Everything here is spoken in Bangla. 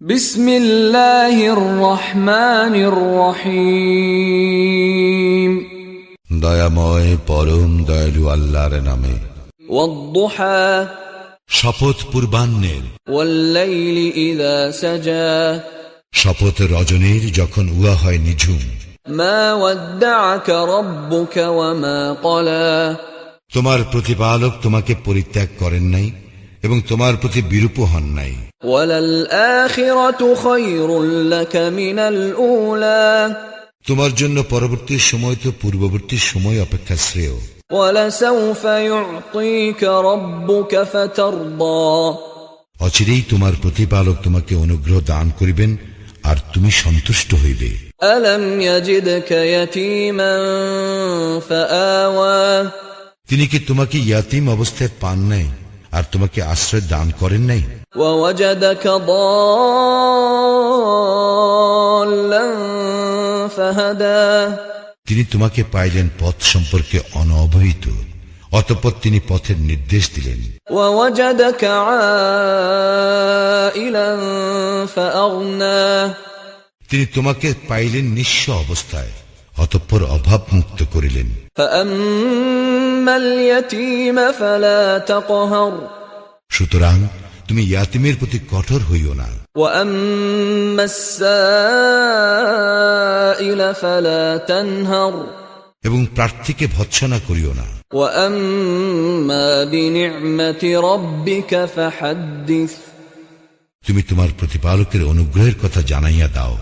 বিসমিল্লাহির রহমানির রহিম। দয়াময় পরম দয়ালু আল্লাহর নামে। শপথ পূর্বাহ্নের। ওয়াল্লাইলি ইযা সাজা। শপথ রজনীর যখন উহা হয় নিঝুম। মা ওয়াদ্দাআকা রাব্বুকা ওয়া মা ক্বালা। তোমার প্রতিপালক তোমাকে পরিত্যাগ করেন নাই? এবং তোমার প্রতি বিরূপ হন নাই। তোমার জন্য পরবর্তী সময় তো পূর্ববর্তী সময় অপেক্ষা শ্রেয়। অচিরেই তোমার প্রতিপালক তোমাকে অনুগ্রহ দান করিবেন আর তুমি সন্তুষ্ট হইবে। তিনি কি তোমাকে ইয়াতিম অবস্থায় পান নাই? আর তোমাকে আশ্রয় দান করেন নাই। তিনি তোমাকে পাইলেন পথ সম্পর্কে অনবহিত অতপর তিনি পথের নির্দেশ দিলেন। তিনি তোমাকে পাইলেন নিঃস্ব অবস্থায় অতঃপর অভাব মুক্ত করিলেন সুতরাং তুমি ইয়াতিমের প্রতি কঠোর হইও না। এবং প্রার্থীকে ভৎসনা করিও না। তুমি তোমার প্রতিপালকের অনুগ্রহের কথা জানাইয়া দাও।